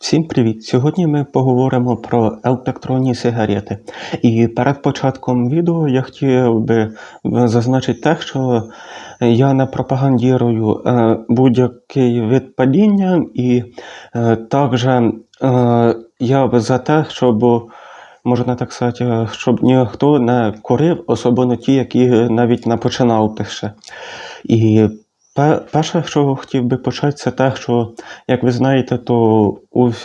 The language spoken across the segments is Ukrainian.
Всім привіт! Сьогодні ми поговоримо про електронні сигарети. І перед початком відео я хотів би зазначити те, що я не пропагандірую е, будь-який вид падіння, і е, також е, я за те, щоб можна так сказати, щоб ніхто не курив, особливо ті, які навіть не починав ще. І перше, що хотів би почати, це те, що, як ви знаєте, то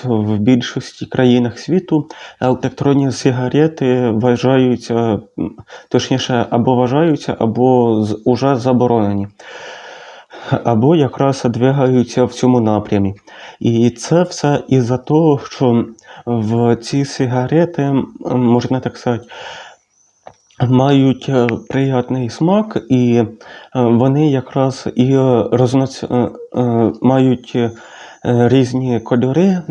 в більшості країнах світу електронні сигарети вважаються, точніше, або вважаються, або уже заборонені. Або якраз двигаються в цьому напрямі. І це все із-за того, що в ці сигарети, можна так сказати, мають е, приятний смак, і е, вони якраз і е, розноц... мають різні кольори,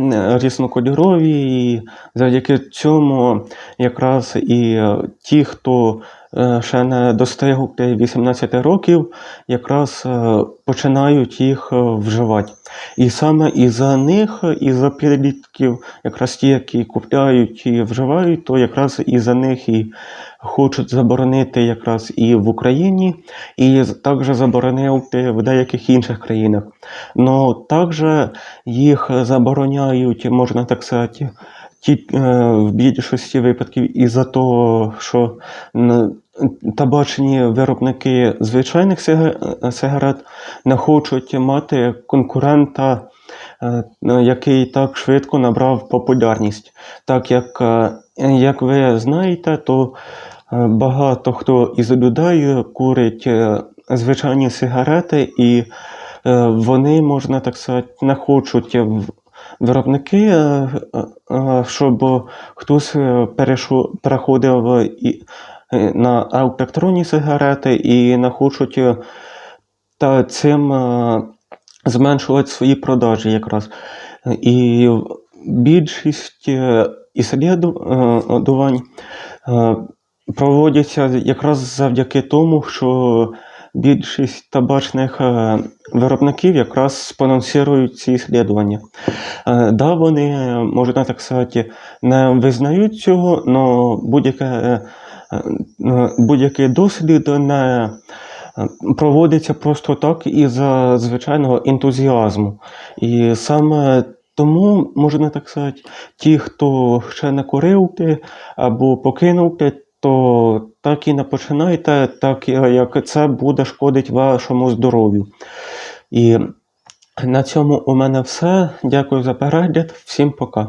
різнокольорові, і завдяки цьому якраз і ті, хто ще не достигли 18 років, якраз е, починають їх е, вживати. І саме із-за них, із-за підлітків, якраз ті, які купляють і вживають, то якраз із-за них і хочуть заборонити якраз і в Україні, і також заборонити в деяких інших країнах. Но також їх забороняють, можна так сказати, ті, е, в більшості випадків із-за того, що табачні виробники звичайних сигарет не хочуть мати конкурента, е, який так швидко набрав популярність. Так як, е, як ви знаєте, то е, багато хто із людей курить звичайні сигарети, і вони, можна так сказати, не хочуть виробники, щоб хтось переходив на електронні сигарети і не хочуть е, та цим е, зменшувати свої продажі якраз. І більшість е, іслідувань е, проводяться якраз завдяки тому, що більшість табачних е, виробників якраз спонсорують ці іслідування. Е, Да, вони, е, можна так сказати, не визнають цього, але будь-яке, е, е, будь-який дослід не е, проводиться просто так із-за звичайного ентузіазму. І саме тому, можна так сказати, ті, хто ще не курив ти або покинув ти, то так і не починайте, так як це буде шкодити вашому здоров'ю. І на цьому у мене все. Дякую за перегляд. Всім пока.